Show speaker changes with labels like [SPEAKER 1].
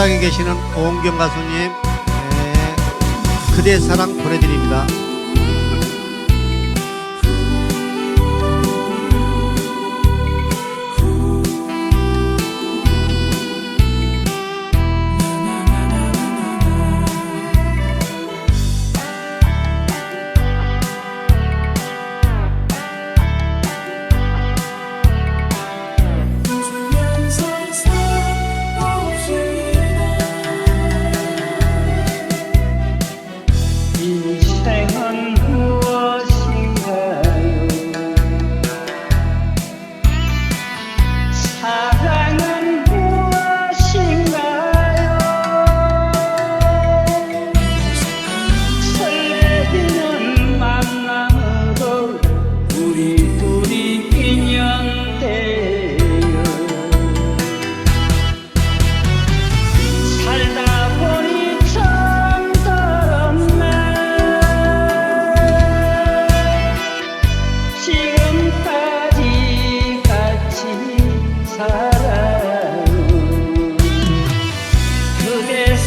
[SPEAKER 1] 현장에 계시는 오은경 가수님 네, 그대 사랑 보내드립니다. 思念。